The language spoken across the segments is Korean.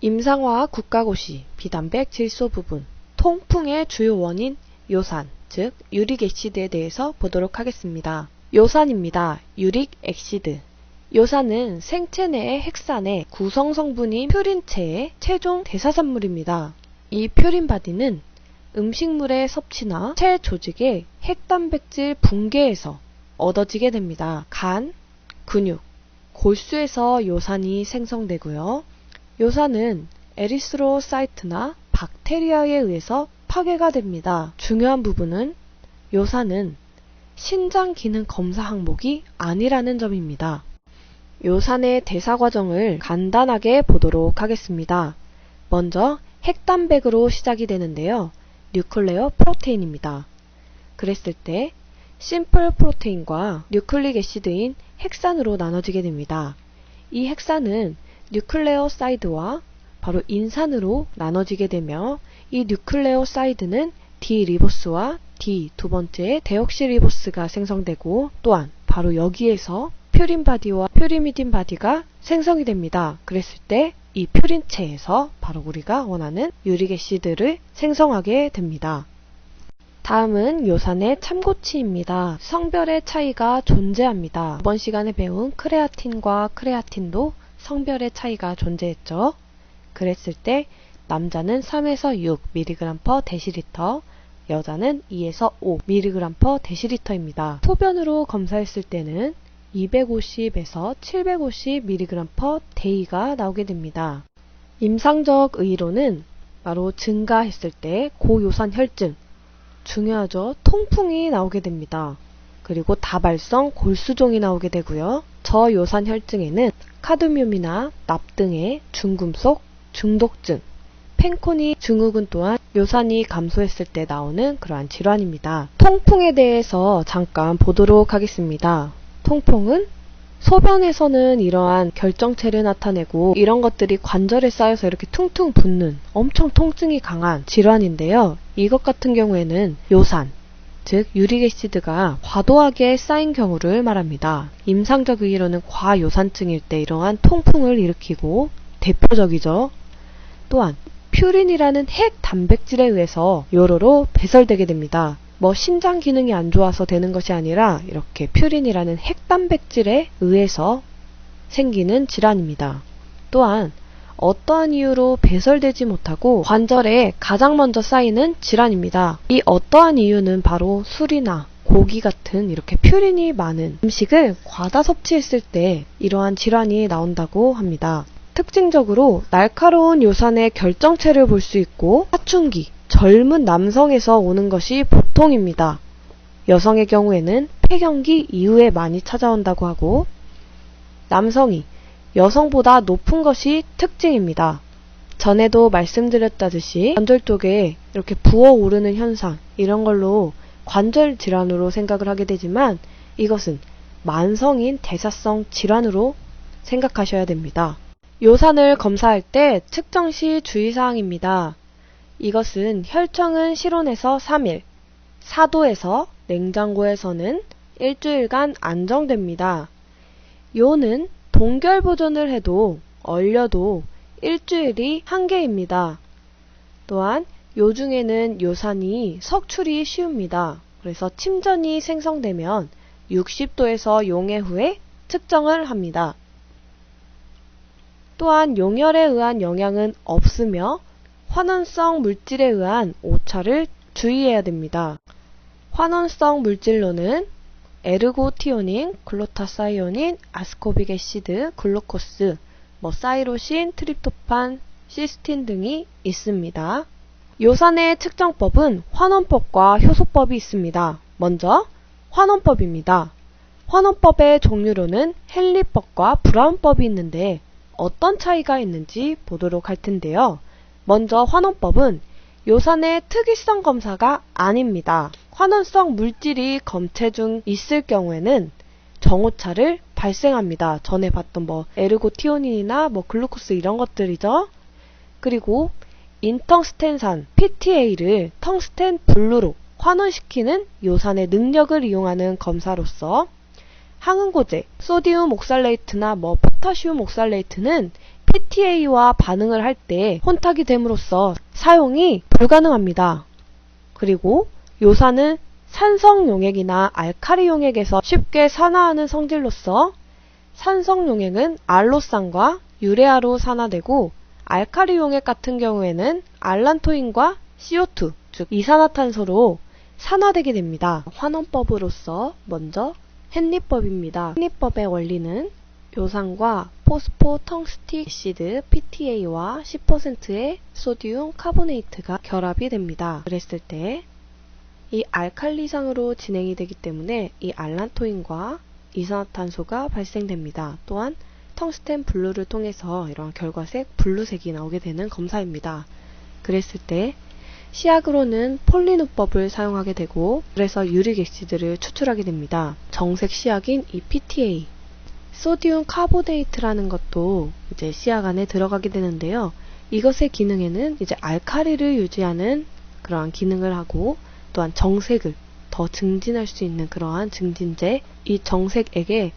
임상화학 국가고시 비단백 질소 부분 통풍의 주요 원인 요산 즉 유릭 엑시드에 대해서 보도록 하겠습니다. 요산입니다. 유릭 엑시드 요산은 생체 내의 핵산의 구성 성분인 퓨린체의 최종 대사산물입니다. 이 퓨린 바디는 음식물의 섭취나 체 조직의 핵단백질 붕괴에서 얻어지게 됩니다. 간, 근육, 골수에서 요산이 생성되고요. 요산은 에리스로사이트나 박테리아에 의해서 파괴가 됩니다. 중요한 부분은 요산은 신장 기능 검사 항목이 아니라는 점입니다. 요산의 대사 과정을 간단하게 보도록 하겠습니다. 먼저 핵단백으로 시작이 되는데요. 뉴클레어 프로테인입니다. 그랬을 때 심플 프로테인과 뉴클릭 애시드인 핵산으로 나눠지게 됩니다. 이 핵산은 뉴클레어 사이드와 바로 인산으로 나눠지게 되며 이 뉴클레어 사이드는 D 리보스와 D 두 번째 데옥시 리보스가 생성되고 또한 바로 여기에서 퓨린 바디와 퓨리미딘 바디가 생성이 됩니다. 그랬을 때 이 퓨린체에서 바로 우리가 원하는 애시드를 생성하게 됩니다. 다음은 요산의 참고치입니다. 성별의 차이가 존재합니다. 이번 시간에 배운 크레아틴과 크레아틴도 성별의 차이가 존재했죠. 그랬을 때 남자는 3에서 6 mg 데시리터, 여자는 2에서 5 mg 데시리터입니다. 소변으로 검사했을 때는 250에서 750 mg 데이가 나오게 됩니다. 임상적 의의로는 바로 증가했을 때 고요산 혈증, 중요하죠. 통풍이 나오게 됩니다. 그리고 다발성 골수종이 나오게 되고요. 저요산 혈증에는 카드뮴이나 납 등의 중금속 중독증, 펜코니 증후군 또한 요산이 감소했을 때 나오는 그러한 질환입니다. 통풍에 대해서 잠깐 보도록 하겠습니다. 통풍은 소변에서는 이러한 결정체를 나타내고 이런 것들이 관절에 쌓여서 이렇게 퉁퉁 붓는 엄청 통증이 강한 질환인데요. 이것 같은 경우에는 요산, 즉 유릭애시드가 과도하게 쌓인 경우를 말합니다. 임상적 의의로는 과요산증일 때 이러한 통풍을 일으키고 대표적이죠. 또한 퓨린이라는 핵 단백질에 의해서 요로로 배설되게 됩니다. 뭐 신장 기능이 안 좋아서 되는 것이 아니라 이렇게 퓨린이라는 핵 단백질에 의해서 생기는 질환입니다. 또한 어떠한 이유로 배설되지 못하고 관절에 가장 먼저 쌓이는 질환입니다. 이 어떠한 이유는 바로 술이나 고기 같은 이렇게 퓨린이 많은 음식을 과다 섭취했을 때 이러한 질환이 나온다고 합니다. 특징적으로 날카로운 요산의 결정체를 볼 수 있고 사춘기, 젊은 남성에서 오는 것이 보통입니다. 여성의 경우에는 폐경기 이후에 많이 찾아온다고 하고 남성이 여성보다 높은 것이 특징입니다. 전에도 말씀드렸다듯이 관절 쪽에 이렇게 부어오르는 현상 이런 걸로 관절 질환으로 생각을 하게 되지만 이것은 만성인 대사성 질환으로 생각하셔야 됩니다. 요산을 검사할 때 측정 시 주의사항입니다. 이것은 혈청은 실온에서 3일, 4도에서 냉장고에서는 일주일간 안정됩니다. 요는 동결 보존을 해도 얼려도 일주일이 한계입니다. 또한 요 중에는 요산이 석출이 쉬웁니다. 그래서 침전이 생성되면 60도에서 용해 후에 측정을 합니다. 또한 용혈에 의한 영향은 없으며 환원성 물질에 의한 오차를 주의해야 됩니다. 환원성 물질로는 에르고티오닌, 글루타사이오닌, 아스코빅 애시드, 글루코스, 뭐 사이로신, 트립토판, 시스틴 등이 있습니다. 요산의 측정법은 환원법과 효소법이 있습니다. 먼저 환원법입니다. 환원법의 종류로는 헨리법과 브라운법이 있는데 어떤 차이가 있는지 보도록 할 텐데요. 먼저 환원법은 요산의 특이성 검사가 아닙니다. 환원성 물질이 검체 중 있을 경우에는 정오차를 발생합니다. 전에 봤던 뭐 에르고티오닌이나 뭐 글루코스 이런 것들이죠. 그리고 인텅스텐산 PTA를 텅스텐 블루로 환원시키는 요산의 능력을 이용하는 검사로서 항응고제, 소디움 옥살레이트나 뭐 포타시움 옥살레이트는 PTA와 반응을 할 때 혼탁이 됨으로써 사용이 불가능합니다. 그리고 요산은 산성 용액이나 알카리 용액에서 쉽게 산화하는 성질로서 산성 용액은 알로산과 유레아로 산화되고 알카리 용액 같은 경우에는 알란토인과 CO2, 즉 이산화탄소로 산화되게 됩니다. 환원법으로서 먼저 헨리법입니다. 헨리법의 원리는 요산과 포스포 텅스틱 시드 PTA와 10%의 소디움 카보네이트가 결합이 됩니다. 그랬을 때 이 알칼리상으로 진행이 되기 때문에 이 알란토인과 이산화탄소가 발생됩니다. 또한 텅스텐 블루를 통해서 이런 결과색 블루색이 나오게 되는 검사입니다. 그랬을 때 시약으로는 폴리누법을 사용하게 되고 그래서 유릭엑시드를 추출하게 됩니다. 정색 시약인 이 PTA 소디움 카보네이트라는 것도 이제 시약 안에 들어가게 되는데요. 이것의 기능에는 이제 알카리를 유지하는 그러한 기능을 하고 또한 정색을 더 증진할 수 있는 그러한 증진제, 이 정색액의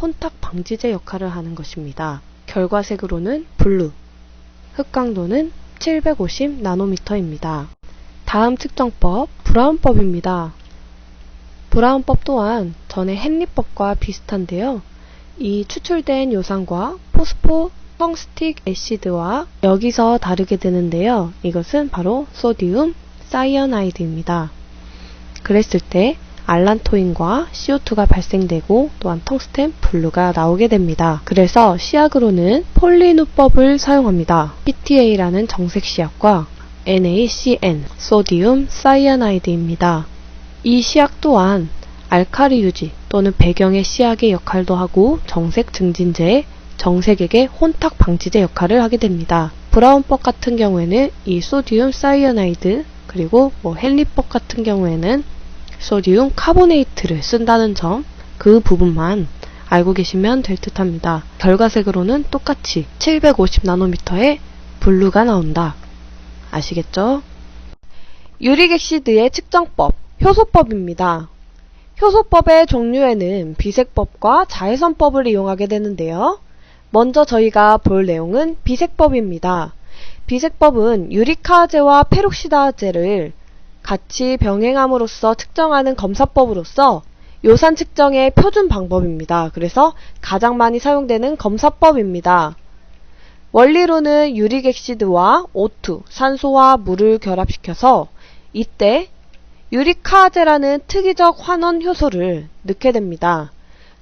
혼탁 방지제 역할을 하는 것입니다. 결과색으로는 블루, 흑강도는 750 나노미터입니다. 다음 측정법, 브라운법입니다. 브라운법 또한 전에 헨리법과 비슷한데요. 이 추출된 요산과 포스포 텅스틱 애시드와 여기서 다르게 되는데요. 이것은 바로 소디움 사이어나이드입니다. 그랬을 때 알란토인과 CO2가 발생되고 또한 텅스텐 블루가 나오게 됩니다. 그래서 시약으로는 폴리누법을 사용합니다. PTA라는 정색 시약과 NaCN, 소디움 사이아나이드입니다. 이 시약 또한 알카리 유지 또는 배경의 시약의 역할도 하고 정색 증진제, 정색액의 혼탁 방지제 역할을 하게 됩니다. 브라운법 같은 경우에는 이 소디움 사이아나이드 그리고 뭐 헨리법 같은 경우에는 소디움 카보네이트를 쓴다는 점, 그 부분만 알고 계시면 될 듯 합니다. 결과색으로는 똑같이 750나노미터의 블루가 나온다. 아시겠죠? 유릭엑시드의 측정법, 효소법입니다. 효소법의 종류에는 비색법과 자외선법을 이용하게 되는데요. 먼저 저희가 볼 내용은 비색법입니다. 비색법은 유리카제와 페록시다제를 같이 병행함으로써 측정하는 검사법으로서 요산 측정의 표준 방법입니다. 그래서 가장 많이 사용되는 검사법입니다. 원리로는 유릭엑시드와 O2, 산소와 물을 결합시켜서 이때 유리카제라는 특이적 환원 효소를 넣게 됩니다.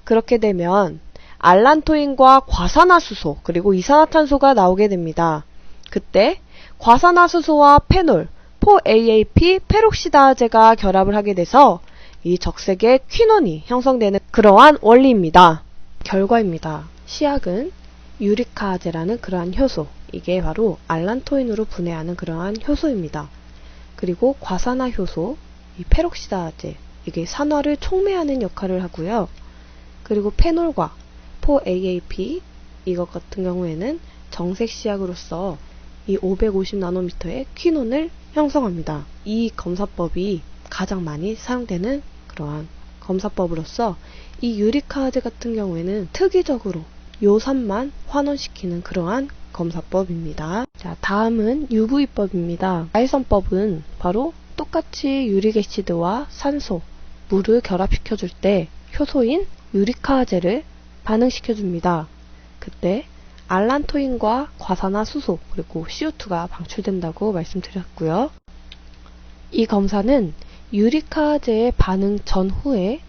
그렇게 되면 알란토인과 과산화수소 그리고 이산화탄소가 나오게 됩니다. 그때 과산화수소와 페놀, 4AAP 페록시다제가 결합을 하게 돼서 이 적색의 퀴논이 형성되는 그러한 원리입니다. 결과입니다. 시약은 유리카제라는 그러한 효소, 이게 바로 알란토인으로 분해하는 그러한 효소입니다. 그리고 과산화 효소, 이 페록시다제, 이게 산화를 촉매하는 역할을 하고요. 그리고 페놀과 4AAP, 이것 같은 경우에는 정색 시약으로서 이 550나노미터의 퀴논을 형성합니다. 이 검사법이 가장 많이 사용되는 그러한 검사법으로서 이 유리카제 같은 경우에는 특이적으로 요산만 환원시키는 그러한 검사법입니다. 자, 다음은 UV법입니다. 자외선법은 바로 똑같이 유릭애시드와 산소, 물을 결합시켜줄 때 효소인 유리카제를 반응시켜줍니다. 그때 알란토인과 과산화 수소 그리고 CO2가 방출된다고 말씀드렸고요. 이 검사는 유리카제의 반응 전후에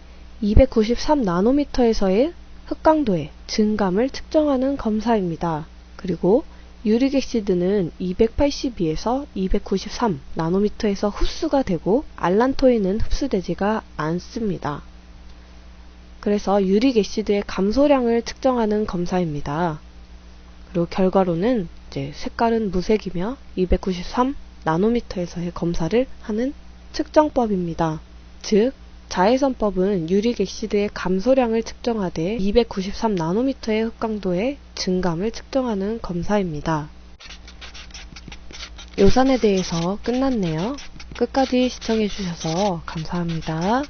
293 나노미터에서의 흑강도의 증감을 측정하는 검사입니다. 그리고 유릭엑시드는 282에서 293 나노미터에서 흡수가 되고 알란토인은 흡수되지가 않습니다. 그래서 유릭엑시드의 감소량을 측정하는 검사입니다. 그리고 결과로는 이제 색깔은 무색이며 293 나노미터에서의 검사를 하는 측정법입니다. 즉 자외선법은 유릭 엑시드의 감소량을 측정하되 293 나노미터의 흑강도의 증감을 측정하는 검사입니다. 요산에 대해서 끝났네요. 끝까지 시청해주셔서 감사합니다.